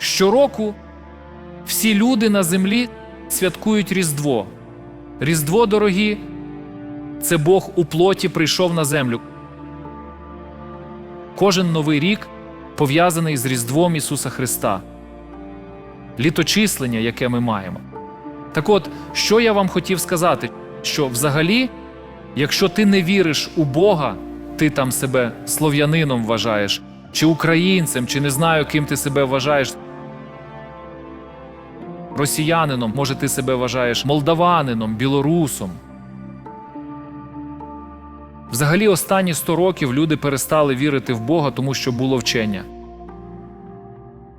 Щороку всі люди на землі святкують Різдво. Різдво, дорогі, це Бог у плоті прийшов на землю. Кожен новий рік пов'язаний з Різдвом Ісуса Христа, літочислення, яке ми маємо. Так от, що я вам хотів сказати, що взагалі, якщо ти не віриш у Бога, ти там себе слов'янином вважаєш, чи українцем, чи не знаю, ким ти себе вважаєш. Росіянином, може, ти себе вважаєш молдаванином, білорусом. Взагалі, останні 100 років люди перестали вірити в Бога, тому що було вчення.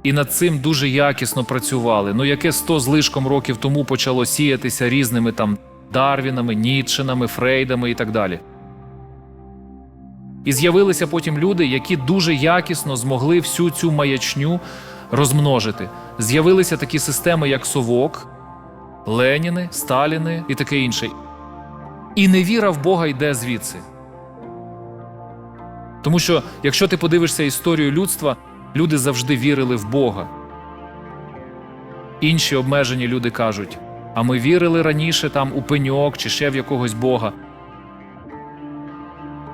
І над цим дуже якісно працювали. Ну, яке 100 з лишком років тому почало сіятися різними там Дарвінами, Нітшинами, Фрейдами і так далі. І з'явилися потім люди, які дуже якісно змогли всю цю маячню розмножити. З'явилися такі системи, як Совок, Леніни, Сталіни і таке інше. І невіра в Бога йде звідси. Тому що, якщо ти подивишся історію людства, люди завжди вірили в Бога. Інші обмежені люди кажуть: а ми вірили раніше там у пеньок чи ще в якогось Бога.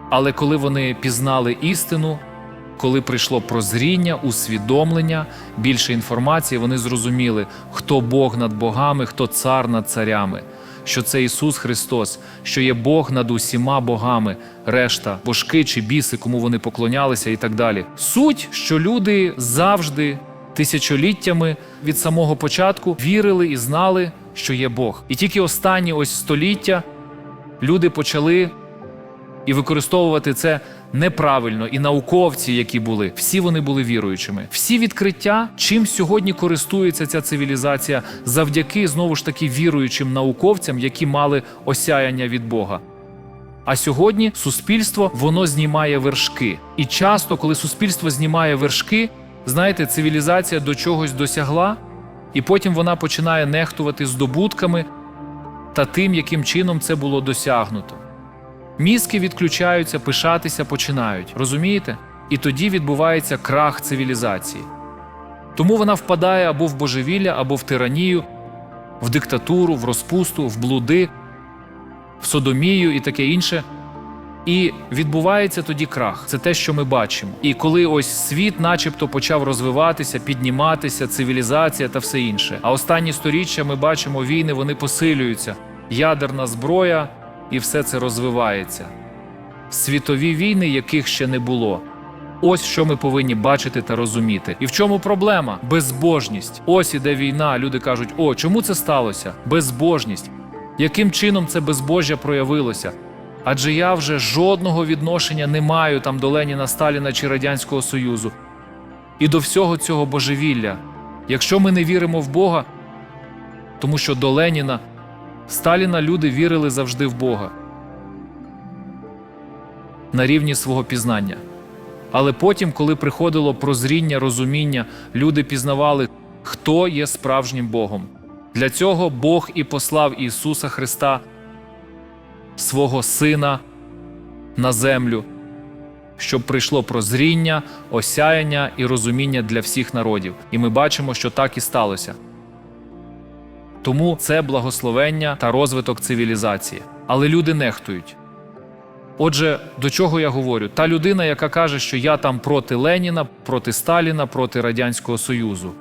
Але коли вони пізнали істину, коли прийшло прозріння, усвідомлення, більше інформації, вони зрозуміли, хто Бог над богами, хто цар над царями, що це Ісус Христос, що є Бог над усіма богами, решта, божки чи біси, кому вони поклонялися, і так далі. Суть, що люди завжди тисячоліттями від самого початку вірили і знали, що є Бог. І тільки останні ось століття люди почали і використовувати це неправильно. І науковці, які були, всі вони були віруючими. Всі відкриття, чим сьогодні користується ця цивілізація, завдяки знову ж таки віруючим науковцям, які мали осяяння від Бога. А сьогодні суспільство воно знімає вершки. І часто, коли суспільство знімає вершки, знаєте, цивілізація до чогось досягла, і потім вона починає нехтувати здобутками та тим, яким чином це було досягнуто. Мізки відключаються, пишатися починають. Розумієте? І тоді відбувається крах цивілізації. Тому вона впадає або в божевілля, або в тиранію, в диктатуру, в розпусту, в блуди, в содомію і таке інше. І відбувається тоді крах. Це те, що ми бачимо. І коли ось світ, начебто, почав розвиватися, підніматися, цивілізація та все інше. А останні сторіччя ми бачимо війни, вони посилюються, ядерна зброя, і все це розвивається. Світові війни, яких ще не було. Ось що ми повинні бачити та розуміти. І в чому проблема? Безбожність. Ось іде війна. Люди кажуть: о, чому це сталося? Безбожність. Яким чином це безбожжя проявилося? Адже я вже жодного відношення не маю там до Леніна, Сталіна чи Радянського Союзу. І до всього цього божевілля. Якщо ми не віримо в Бога, тому що до Леніна, Сталіна люди вірили завжди в Бога на рівні свого пізнання. Але потім, коли приходило прозріння, розуміння, люди пізнавали, хто є справжнім Богом. Для цього Бог і послав Ісуса Христа, свого Сина на землю, щоб прийшло прозріння, осяяння і розуміння для всіх народів. І ми бачимо, що так і сталося. Тому це благословення та розвиток цивілізації. Але люди нехтують. Отже, до чого я говорю? Та людина, яка каже, що я там проти Леніна, проти Сталіна, проти Радянського Союзу.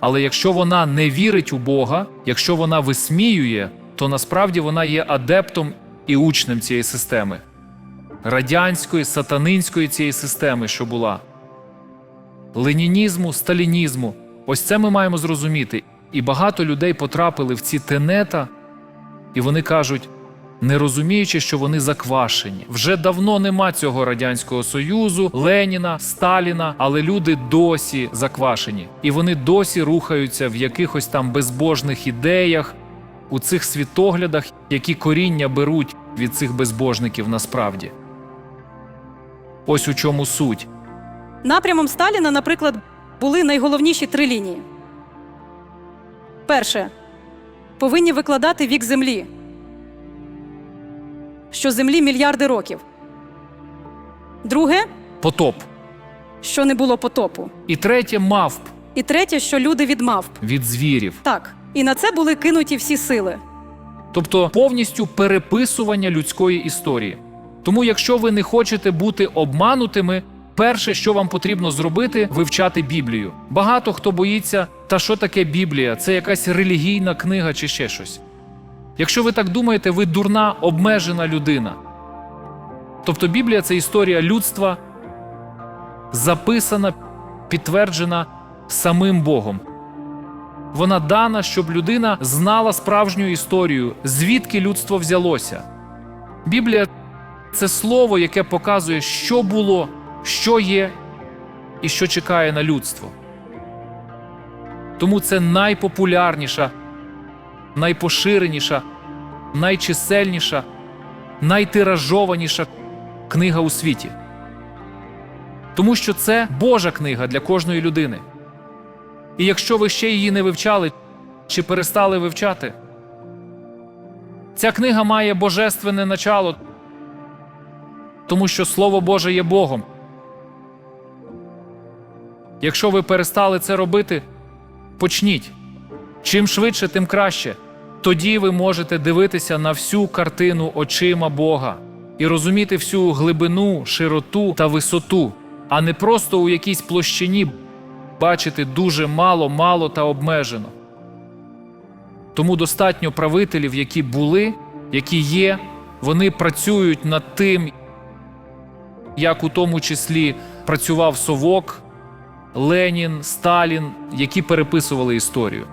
Але якщо вона не вірить у Бога, якщо вона висміює, то насправді вона є адептом і учнем цієї системи, радянської, сатанинської цієї системи, що була, ленінізму, сталінізму. Ось це ми маємо зрозуміти. І багато людей потрапили в ці тенета, і вони кажуть, не розуміючи, що вони заквашені. Вже давно нема цього радянського союзу, Леніна, Сталіна, але люди досі заквашені, і вони досі рухаються в якихось там безбожних ідеях, у цих світоглядах, які коріння беруть від цих безбожників насправді. Ось у чому суть. Напрямом Сталіна, наприклад, були найголовніші три лінії. Перше повинні викладати вік землі, що землі мільярди років. Друге, Потоп. що не було потопу. І третє мавп. і третє, що люди від мавп. від звірів. Так. І на це були кинуті всі сили. Тобто повністю переписування людської історії. Тому, якщо ви не хочете бути обманутими, перше, що вам потрібно зробити, вивчати Біблію. Багато хто боїться, та що таке Біблія? Це якась релігійна книга чи ще щось. Якщо ви так думаєте, ви дурна, обмежена людина. Тобто Біблія це історія людства, записана, підтверджена самим Богом. Вона дана, щоб людина знала справжню історію, звідки людство взялося. Біблія це слово, яке показує, що було, що є і що чекає на людство. Тому це найпопулярніша, найпоширеніша, найчисельніша, найтиражованіша книга у світі. Тому що це Божа книга для кожної людини. І якщо ви ще її не вивчали чи перестали вивчати, ця книга має божественне начало, тому що Слово Боже є Богом. Якщо ви перестали це робити, почніть. Чим швидше, тим краще. Тоді ви можете дивитися на всю картину очима Бога і розуміти всю глибину, широту та висоту, а не просто у якійсь площині бачити дуже мало, мало та обмежено. Тому достатньо правителів, які були, які є, вони працюють над тим, як у тому числі працював Совок, Ленін, Сталін, які переписували історію.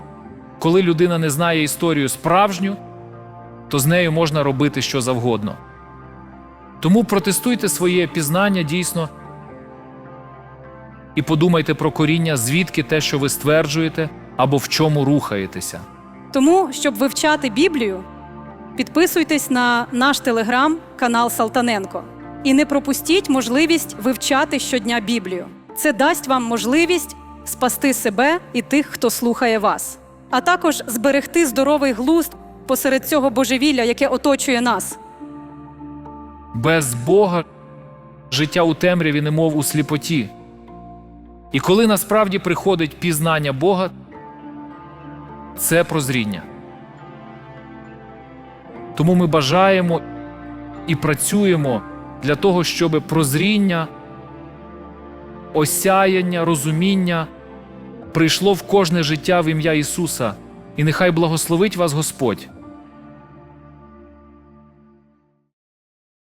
Коли людина не знає історію справжню, то з нею можна робити що завгодно. Тому протестуйте своє пізнання дійсно і подумайте про коріння, звідки те, що ви стверджуєте, або в чому рухаєтеся. Тому, щоб вивчати Біблію, підписуйтесь на наш телеграм, канал Салтаненко. І не пропустіть можливість вивчати щодня Біблію. Це дасть вам можливість спасти себе і тих, хто слухає вас, а також зберегти здоровий глузд посеред цього божевілля, яке оточує нас. Без Бога життя у темряві, немов у сліпоті. І коли насправді приходить пізнання Бога, це прозріння. Тому ми бажаємо і працюємо для того, щоб прозріння, осяяння, розуміння прийшло в кожне життя в ім'я Ісуса. І нехай благословить вас Господь